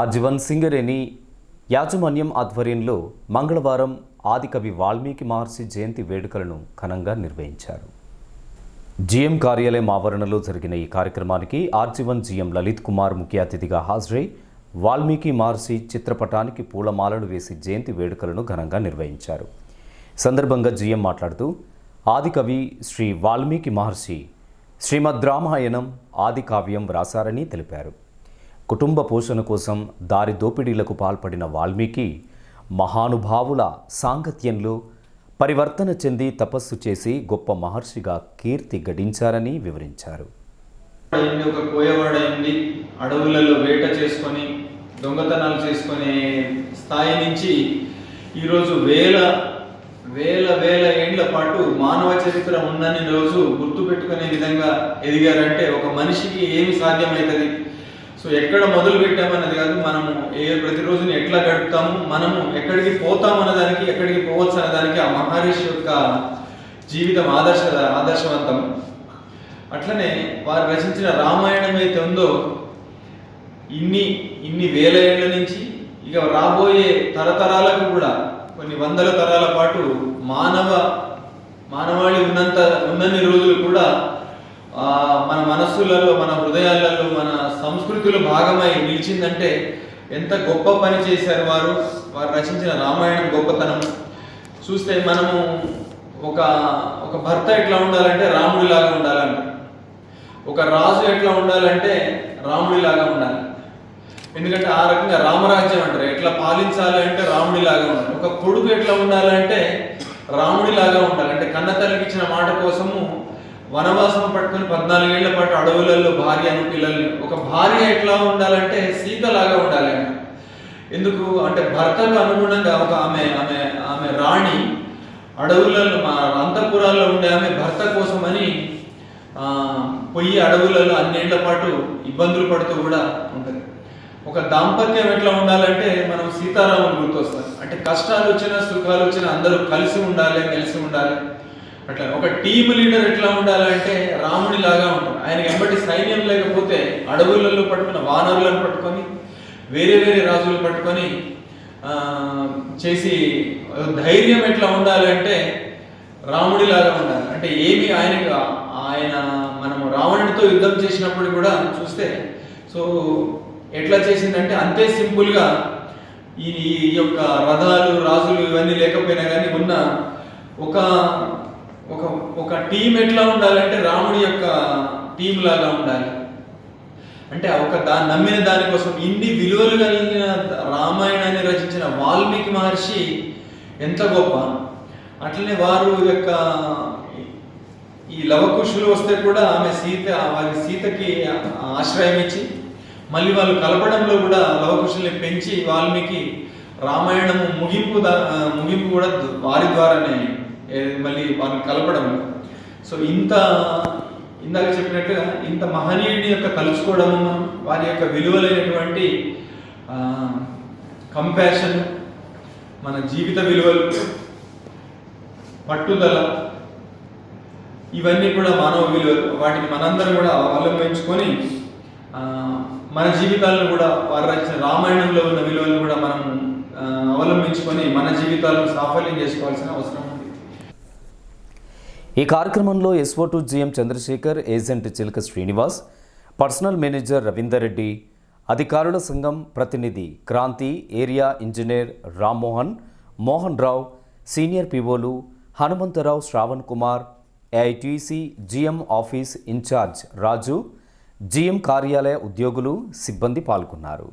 అజ్వన్ సింగరేణి యాజమాన్యం ఆధ్వర్యంలో మంగళవారం ఆదికవి వాల్మీకి మహర్షి జయంతి వేడుకలను ఘనంగా నిర్వహించారు. జీఎం కార్యాలయం ఆవరణలో జరిగిన ఈ కార్యక్రమానికి ఆర్జీవన్ జీఎం లలిత్ కుమార్ ముఖ్య అతిథిగా హాజరై వాల్మీకి మహర్షి చిత్రపటానికి పూలమాలలు వేసి జయంతి వేడుకలను ఘనంగా నిర్వహించారు. సందర్భంగా జీఎం మాట్లాడుతూ ఆదికవి శ్రీ వాల్మీకి మహర్షి శ్రీమద్ రామాయణం ఆది కావ్యం వ్రాసారని తెలిపారు. కుటుంబ పోషణ కోసం దారి దోపిడీలకు పాల్పడిన వాల్మీకి మహానుభావుల సాంగత్యంలో పరివర్తన చెంది తపస్సు చేసి గొప్ప మహర్షిగా కీర్తి గడించారని వివరించారు. అయింది ఒక కోయవాడైంది అడవులలో వేట చేసుకొని దొంగతనాలు చేసుకునే స్థాయి నుంచి ఈరోజు వేల వేల వేల ఏండ్ల పాటు మానవ చరిత్ర ఉందని రోజు గుర్తుపెట్టుకునే విధంగా ఎదిగారంటే ఒక మనిషికి ఏమి సాధ్యమవుతుంది? సో ఎక్కడ మొదలు పెట్టామన్నది కాదు మనము ఏ ప్రతిరోజుని ఎట్లా గడుపుతాము మనము ఎక్కడికి పోతాం అన్నదానికి ఎక్కడికి పోవచ్చు అన్నదానికి ఆ మహర్షి యొక్క జీవితం ఆదర్శ ఆదర్శవంతం. అట్లనే వారు రచించిన రామాయణం అయితే ఉందో ఇన్ని ఇన్ని వేల ఏళ్ళ నుంచి ఇక రాబోయే తరతరాలకు కూడా కొన్ని వందల తరాల పాటు మానవ మానవాళి ఉన్నంత ఉన్నన్ని రోజులు కూడా మన మనస్సులలో మన హృదయాలలో మన సంస్కృతిలో భాగమై నిలిచిందంటే ఎంత గొప్ప పని చేశారు వారు. వారు రచించిన రామాయణం గొప్పతనం. చూస్తే మనము ఒక ఒక భర్త ఎట్లా ఉండాలంటే రాముడిలాగా ఉండాలంట. ఒక రాజు ఎట్లా ఉండాలంటే రాముడిలాగా ఉండాలి. ఎందుకంటే ఆ రకంగా రామరాజ్యం అంటారు. ఎట్లా పాలించాలి అంటే రాముడిలాగా ఉండాలి. ఒక కొడుకు ఎట్లా ఉండాలంటే రాముడిలాగా ఉండాలి. అంటే కన్న తల్లికి ఇచ్చిన మాట కోసము వనవాసం పట్టుకొని పద్నాలుగేళ్ళ పాటు అడవులలో భార్యను పిల్లల్ని. ఒక భార్య ఎట్లా ఉండాలంటే సీతలాగా ఉండాలి ఎందుకు? అంటే భర్తకు అనుగుణంగా ఒక ఆమె ఆమె ఆమె రాణి అడవులలో మా అంతఃపురాల్లో ఉండే ఆమె భర్త కోసమని పొయ్యి అడవులలో అన్నేళ్ళ పాటు ఇబ్బందులు పడుతూ కూడా ఉంటుంది. ఒక దాంపత్యం ఎట్లా ఉండాలంటే మనం సీతారాములు గుర్తొస్తాం. అంటే కష్టాలు వచ్చినా సుఖాలు వచ్చినా అందరూ కలిసి ఉండాలి కలిసి ఉండాలి. అట్లా ఒక టీమ్ లీడర్ ఎట్లా ఉండాలంటే రాముడి లాగా ఉంటాడు. ఆయన ఎంబటి సైన్యం లేకపోతే అడవులలో పట్టుకున్న వానరులను పట్టుకొని వేరే వేరే రాజులు పట్టుకొని చేసి ధైర్యం ఎట్లా ఉండాలంటే రాముడిలాగా ఉండాలి. అంటే ఏమి ఆయనకు ఆయన మనము రావణుడితో యుద్ధం చేసినప్పుడు కూడా చూస్తే సో ఎట్లా చేసిందంటే అంతే సింపుల్గా ఈ ఈ యొక్క రథాలు రాజులు ఇవన్నీ లేకపోయినా కానీ ఉన్న ఒక ఒక ఒక టీం ఎట్లా ఉండాలంటే రాముడి యొక్క టీం లాగా ఉండాలి. అంటే ఒక దా నమ్మిన దానికోసం ఇన్ని విలువలు కలిగిన రామాయణాన్ని రచించిన వాల్మీకి మహర్షి ఎంత గొప్ప. అట్లనే వారు యొక్క ఈ లవకుశులు వస్తే కూడా ఆమె సీత వారి సీతకి ఆశ్రయం ఇచ్చి మళ్ళీ వాళ్ళు కలపడంలో కూడా లవకుశుల్ని పెంచి వాల్మీకి రామాయణము ముగింపు దా- ముగింపు కూడా వారి ద్వారానే మళ్ళీ వారిని కలపడం సో ఇంత ఇందాక చెప్పినట్టుగా ఇంత మహనీయుడి యొక్క కలుసుకోవడము వారి యొక్క విలువలైనటువంటి కంపాషన్ మన జీవిత విలువలు పట్టుదల ఇవన్నీ కూడా మానవ విలువలు. వాటిని మనందరం కూడా అవలంబించుకొని మన జీవితాలను కూడా వారు రచించిన రామాయణంలో ఉన్న విలువలను కూడా మనం అవలంబించుకొని మన జీవితాలను సాఫల్యం చేసుకోవాల్సిన అవసరం ఈ కార్యక్రమంలో SO to GM Chandrashekar agent Chilaka Srinivas personal manager Ravinder Reddy అధికారుల సంఘం ప్రతినిధి Kranthi area engineer Rammohan Mohan Rao senior పివోలు Hanumantharao Shravan Kumar AITC GM office in-charge Raju GM కార్యాలయ ఉద్యోగులు సిబ్బంది పాల్గొన్నారు.